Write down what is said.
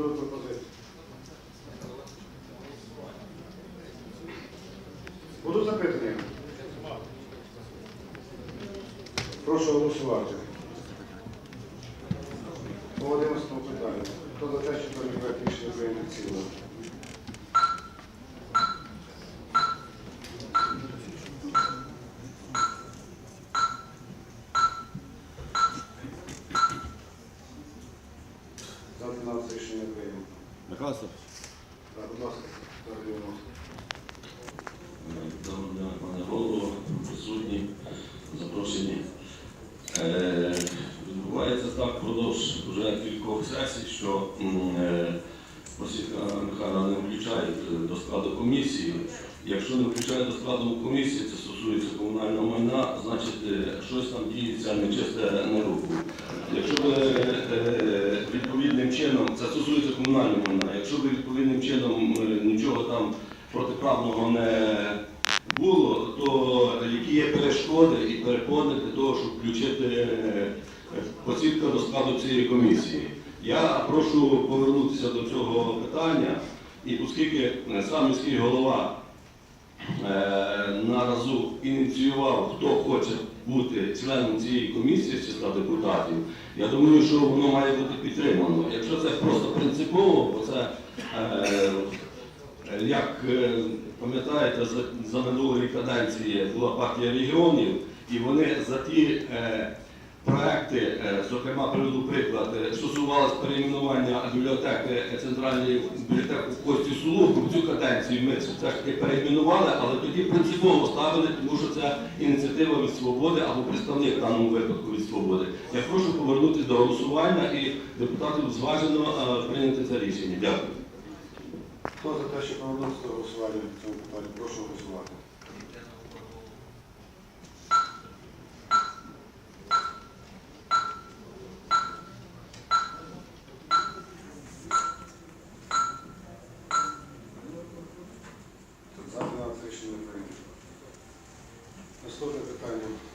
будуть пропозиції? Будуть запитання? Прошу голосувати. По 11 питанню. Хто за те, що проект рішення прийняти в цілому? За 12 рішення прийняти. Михайло Степанович, будь ласка. Доброго дня, пане голово, присутні, запрошені. Е, Відбувається так впродовж вже кількох сесій, що е, Осіка Михайла не включають е, до складу комісії. Якщо не включають до складу комісії, це стосується комунального майна, значить е, щось там діється нечисте на руку. Якщо ви е, відповідним чином, це комунального майна, якщо ви відповідним чином е, нічого там протиправного не було, то які є перешкоди і перепони для того, щоб включити е, посвідка до складу цієї комісії. Я прошу повернутися до цього питання, і оскільки е, сам міський голова наразу ініціював, хто хоче бути членом цієї комісії з числа депутатів, я думаю, що воно має бути підтримано. Якщо це просто принципово, бо це е, Е, Як е, пам'ятаєте, за, за минулої каденції була партія регіонів, і вони за ті проекти, е, зокрема, приведу приклад, е, стосувалось перейменування бібліотеки е, центральної бібліотеки в Кості Сулуку. Цю каденцію ми все ж таки перейменували, але тоді принципово ставили, тому що це ініціатива від свободи або представник в даному випадку від свободи. Я прошу повернутися до голосування і депутатів зважено прийняти це рішення. Дякую. Хто за те, що повернутися до голосування в цьому питанні? Прошу голосувати. рішення прийнято. Наступне питання.